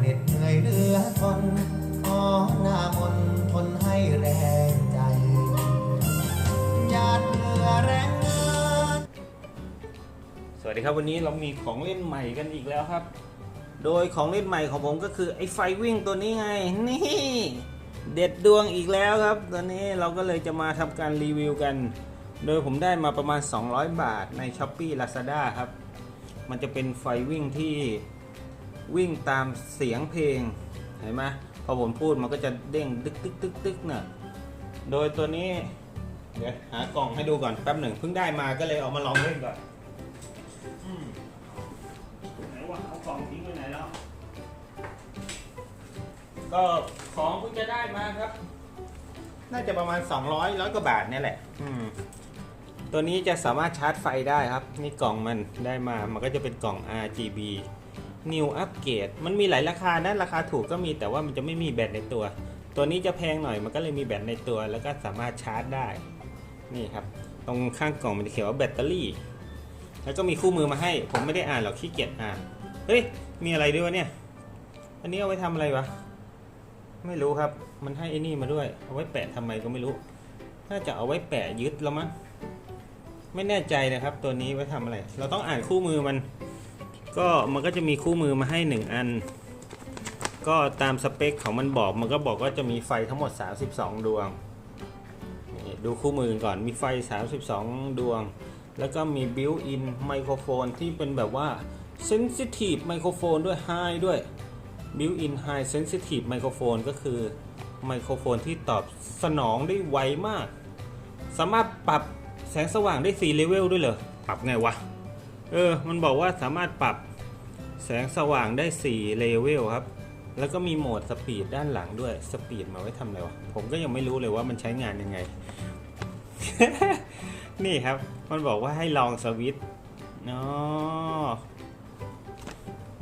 เหน็ดเหนื่อยเหลือทนขอหน้ามนทนให้แรงใจหยาดเหงื่อแรงงานสวัสดีครับวันนี้เรามีของเล่นใหม่กันอีกแล้วครับ โดยของเล่นใหม่ของผมก็คือไอ้ไฟวิ่งตัวนี้ไง นี่ เด็ดดวงอีกแล้วครับ ตัวนี้เราก็เลยจะมาทำการรีวิวกัน โดยผมได้มาประมาณ 200 บาทใน s h อ p e e Lazada ครับ มันจะเป็นไฟวิ่งที่ วิ่งตามเสียงเพลง เห็นไหมพอผมพูดมันก็จะเด้งตึกตึกตึกตึกเน่ะโดยตัวนี้ เดี๋ยวหากล่องให้ดูก่อนแป๊บหนึ่งเพิ่งได้มาก็เลยเอามาลองเล่นก่อนอืมไหนว่าเอากล่องทิ้งไว้ไหนแล้ว ก็ของเพิ่งจะได้มาครับ น่าจะประมาณ 200ร้อยกว่าบาทเนี่ยแหละ อืมตัวนี้จะสามารถชาร์จไฟได้ครับ นี่กล่องมันได้มา มันก็จะเป็นกล่อง RGB New Upgrade มันมีหลายราคานะราคาถูกก็มีแต่ว่ามันจะไม่มีแบตในตัว ตัวนี้จะแพงหน่อยมันก็เลยมีแบตในตัว แล้วก็สามารถชาร์จได้ นี่ครับ ตรงข้างกล่องมันจะเขียนว่าแบตเตอรี่ แล้วก็มีคู่มือมาให้ ผมไม่ได้อ่านหรอกขี้เกียจอ่าน เฮ้ย มีอะไรด้วยวะเนี่ย อันนี้เอาไว้ทำอะไรวะ ไม่รู้ครับ มันให้ไอ้นี่มาด้วย เอาไว้แปะทำไมก็ไม่รู้ น่าจะเอาไว้แปะยึดแล้วมั้ง ไม่แน่ใจนะครับ ตัวนี้ไว้ทำอะไร เราต้องอ่านคู่มือมัน ก็มันก็จะมีคู่มือมาให้หนึ่งอัน ก็ตามสเปคของมันบอก มันก็บอกว่าจะมีไฟทั้งหมด 32 ดวง ดูคู่มือก่อน มีไฟ 32 ดวง แล้วก็มี built-in ไมโครโฟนที่เป็นแบบว่า sensitive ไมโครโฟนด้วย high ด้วย built-in high sensitive ไมโครโฟนก็คือไมโครโฟนที่ตอบสนองได้ไวมาก สามารถปรับแสงสว่างได้4เลเวลด้วยเหรอ ปรับไงวะ เออ มันบอกว่าสามารถปรับแสงสว่างได้ 4 เลเวลครับ แล้วก็มีโหมดสปีดด้านหลังด้วย สปีดมาไว้ทำอะไรวะ ผมก็ยังไม่รู้เลยว่ามันใช้งานยังไง นี่ครับ มันบอกว่าให้ลองสวิตช์อ๋อ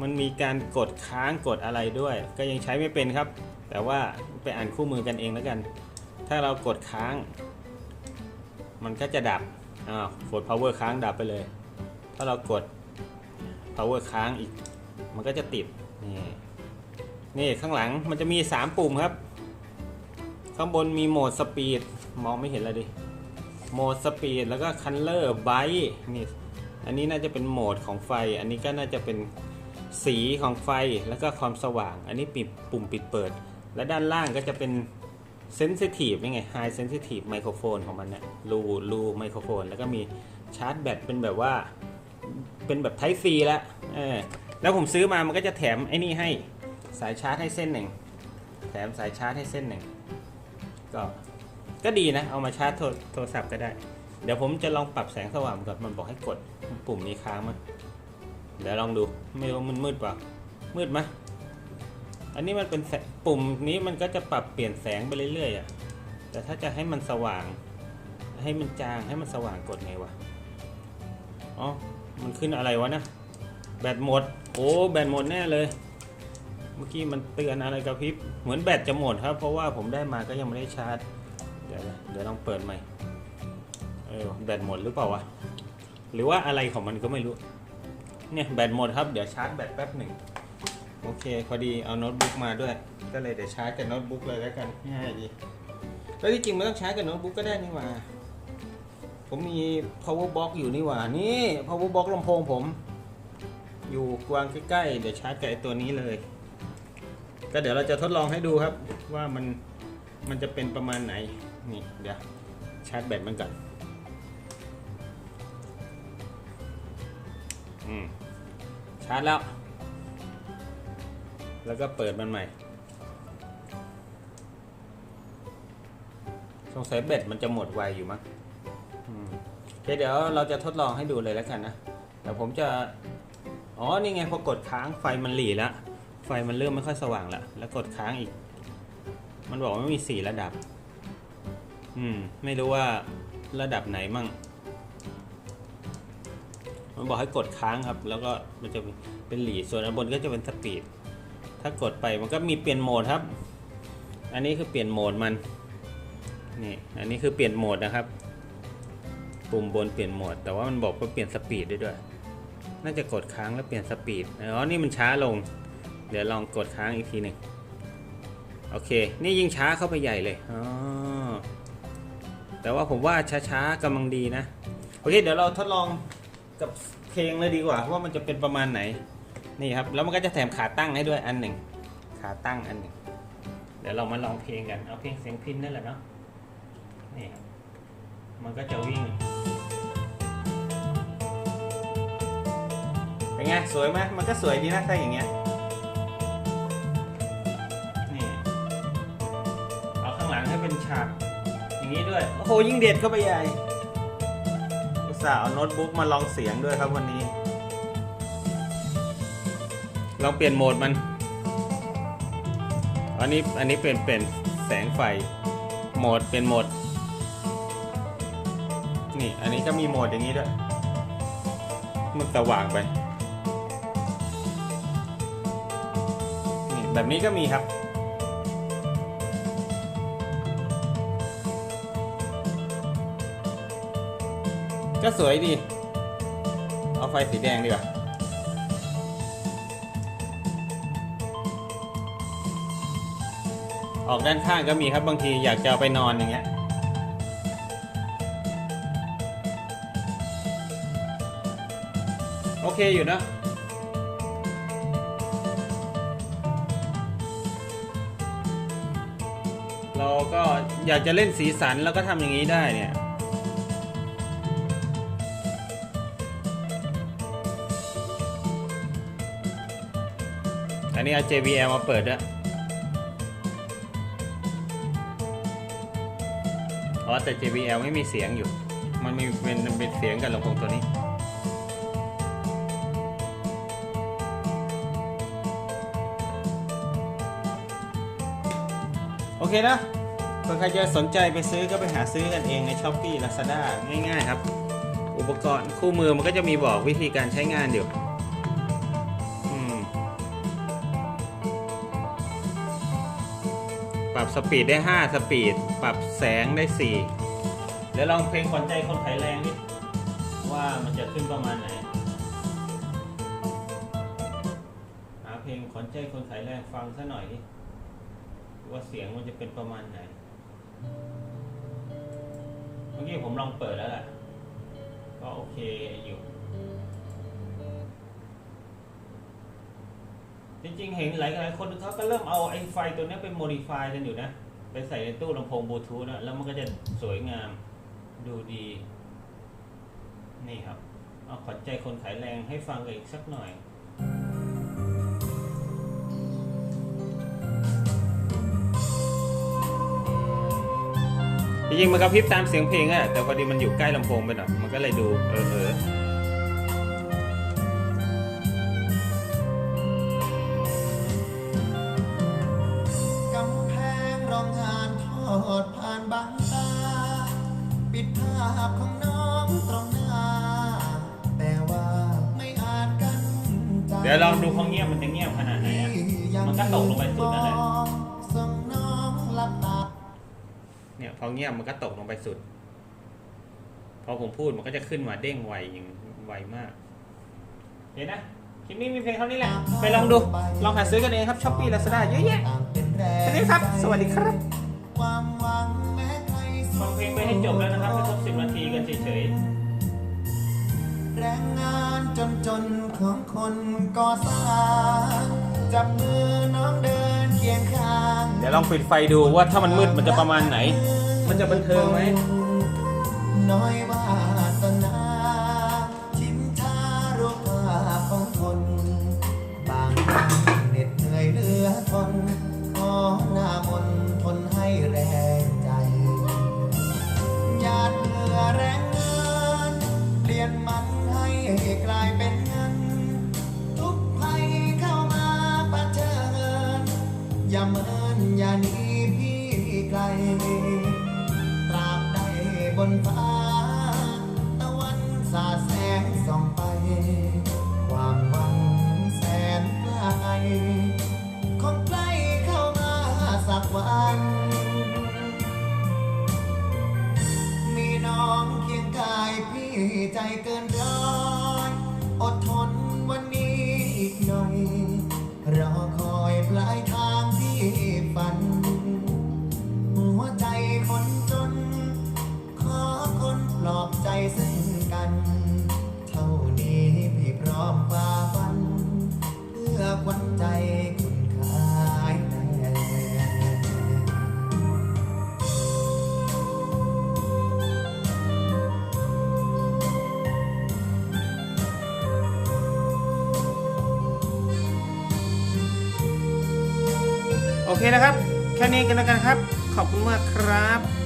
มันมีการกดค้างกดอะไรด้วย ก็ยังใช้ไม่เป็นครับ แต่ว่าไปอ่านคู่มือกันเองแล้วกัน ถ้าเรากดค้าง มันก็จะดับ อ้าว กด power ค้างดับไปเลย ถ้าเรากด power ค้างอีก มันก็จะติด นี่นี่ข้างหลังมันจะมี 3 ปุ่มครับ ข้างบนมีโหมดสปีดมองไม่เห็นเลยดิ โหมดสปีดแล้วก็คันเลอร์ไบนี่ อันนี้น่าจะเป็นโหมดของไฟ อันนี้ก็น่าจะเป็นสีของไฟแล้วก็ความสว่าง อันนี้ปิดปุ่มปิดเปิด และด้านล่างก็จะเป็นเซนซิทีฟนี่ไง High Sensitive ไมโครโฟนของมันเนี่ยรูรูไมโครโฟนแล้วก็มีชาร์จแบตเป็นแบบว่า เป็นแบบ Type C แล้วเออแล้วผมซื้อมามันก็จะแถมไอ้นี่ให้สายชาร์จให้เส้นหนึ่งแถมสายชาร์จให้เส้นหนึ่งก็ก็ดีนะ เอามาชาร์จโทรโทรศัพท์ก็ได้ เดี๋ยวผมจะลองปรับแสงสว่างก่อนมันบอกให้กดปุ่มนี้ค้างมันเดี๋ยวลองดูไม่รู้มันมืดเปล่ามืดไหมอันนี้มันเป็นปุ่มนี้มันก็จะปรับเปลี่ยนแสงไปเรื่อยๆอะแต่ถ้าจะให้มันสว่าง ให้มันจางให้มันสว่างกดไงวะอ๋อ มันขึ้นอะไรวะนะแบตหมด โอ้แบตหมดแน่เลย เมื่อกี้มันเตือนอะไรกระพริบ เหมือนแบตจะหมดครับ เพราะว่าผมได้มาก็ยังไม่ได้ชาร์จ เดี๋ยวเดี๋ยวลองเปิดใหม่ เออแบตหมดหรือเปล่าวะ หรือว่าอะไรของมันก็ไม่รู้ เนี่ยแบตหมดครับ เดี๋ยวชาร์จแบตแป๊บหนึ่ง โอเคพอดีเอาโน้ตบุ๊กมาด้วย ก็เลยเดี๋ยวชาร์จกับโน้ตบุ๊กเลยแล้วกันง่ายดี แล้วที่จริงไม่ต้องชาร์จกับโน้ตบุ๊กก็ได้นี่หว่า ผมมี power box อยู่นี่หว่า นี่ power box ลำโพงผม อยู่กวางใกล้ๆ เดี๋ยวชาร์จกับไอตัวนี้เลย ก็เดี๋ยวเราจะทดลองให้ดูครับ ว่ามัน มันจะเป็นประมาณไหน นี่เดี๋ยวชาร์จแบตมันก่อนอืมชาร์จแล้ว แล้วก็เปิดมันใหม่สงสัยแบตมันจะหมดไวอยู่มั้ง เคเดี๋ยวเราจะทดลองให้ดูเลยแล้วกันนะเดี๋ยวผมจะ อ๋อ นี่ไงพอกดค้างไฟมันหลีแล้วไฟมันเริ่มไม่ค่อยสว่างแล้วแล้วกดค้างอีก มันบอกว่ามีสี่ระดับ อืม ไม่รู้ว่าระดับไหนมั่ง มันบอกให้กดค้างครับ แล้วก็มันจะเป็นหลีส่วนอันบนก็จะเป็นสปีด ถ้ากดไปมันก็มีเปลี่ยนโหมดครับ อันนี้คือเปลี่ยนโหมดมัน นี่ อันนี้คือเปลี่ยนโหมดนะครับ ปุ่มบนเปลี่ยนโหมด แต่ว่ามันบอกว่าเปลี่ยนสปีดด้วยด้วย น่าจะกดค้างแล้วเปลี่ยนสปีด อ๋อ นี่มันช้าลง เดี๋ยวลองกดค้างอีกทีหนึ่งโอเค นี่ยิ่งช้าเข้าไปใหญ่เลย อ๋อ แต่ว่าผมว่าช้าๆกำลังดีนะ โอเค เดี๋ยวเราทดลองกับเพลงเลยดีกว่าว่ามันจะเป็นประมาณไหน นี่ครับ แล้วมันก็จะแถมขาตั้งให้ด้วยอันหนึ่ง ขาตั้งอันหนึ่ง เดี๋ยวเรามาลองเพลงกัน เอาเพลงเสียงพินนั่นแหละเนาะ นี่ครับ มันก็จะวิ่ง เป็นไงสวยไหมมันก็สวยดีนะถ้าอย่างเงี้ยนี่เอาข้างหลังให้เป็นฉากอย่างนี้ด้วยโอ้โหยิ่งเด็ดเข้าไปใหญ่อุตส่าห์เอาโน้ตบุ๊กมาลองเสียงด้วยครับวันนี้ลองเปลี่ยนโหมดมันอันนี้อันนี้เป็นเป็นแสงไฟโหมดเป็นโหมด นี่อันนี้ก็มีโหมดอย่างนี้ด้วยมันสว่างไป แบบนี้ก็มีครับ ก็สวยดี เอาไฟสีแดงดีกว่าออกด้านข้างก็มีครับบางทีอยากจะเอาไปนอนอย่างเงี้ยโอเคอยู่นะ ก็อยากจะเล่นสีสันแล้วก็ทำอย่างนี้ได้เนี่ยอันนี้เอา JBL มาเปิดด้วยอ๋อแต่ JBL ไม่มีเสียงอยู่ มันมีเป็นเป็นเสียงกับลำโพงตัวนี้โอเคนะ ใครจะสนใจไปซื้อก็ไปหาซื้อกันเองใน s h อ p e e Lazada ง่ายๆครับ อุปกรณ์คู่มือมันก็จะมีบอกวิธีการใช้งานอยู่อืมปรับสปีดได้ 5 สปีด ปรับแสงได้ 4 เดี๋ยวลองเพลงขวัญใจคนไทยแรงนิดว่ามันจะขึ้นประมาณไหน หาเพลงขวัญใจคนไทยแรงฟังซะหน่อยว่าเสียงมันจะเป็นประมาณไหน เมื่อกี้ผมลองเปิดแล้วแหละก็โอเคอยู่ จริงๆ เห็นหลายหลายๆคนเขาก็เริ่มเอาไอ้ไฟตัวนี้ไปโมดิฟายกันอยู่นะ ไปใส่ในตู้ลำโพงบลูทูธนะแล้วมันก็จะสวยงามดูดี นี่ครับ เอาขวัญใจคนขายแรงให้ฟังกันอีกสักหน่อย จริงๆมันกระพริบตามเสียงเพลงอะแต่พอดีมันอยู่ใกล้ลำโพงไปหน่อยมันก็เลยดูเออเออกำแพงโรงงานทอดผ่านบางตา ปิดภาพของน้องตรงหน้า แต่ว่าไม่อาจกันใจเดี๋ยวลองดูเขาเงียบมันจะเงียบขนาดไหนอะมันก็ตกลงไปสุดนั่นแหละ เนี่ยพอเงียบมันก็ตกลงไปสุด พอผมพูดมันก็จะขึ้นมาเด้งไวอย่างไวมากเห็นนะคลิปนี้มีเพลงเท่านี้แหละ ไปลองดู ลองหาซื้อกันเองครับช้อปปี้ลาซาด้าเยอะแยะต่างเป็นแรงแค่นี้ครับ สวัสดีครับความหวังแม้ใครฟังเพลงไปให้จบแล้วนะครับไม่ครบสิบนาทีกันเฉยแรงงานจนจนๆของคนก่อสร้างจับมือน้องเดิน เคียงข้างๆเดี๋ยวลองปิดไฟดูว่าถ้ามันมืดมันจะประมาณไหน มันจะบันเทิงไหมน้อยวา บนฟ้า เคนะครับ แค่นี้กันแล้วกันครับ ขอบคุณมากครับ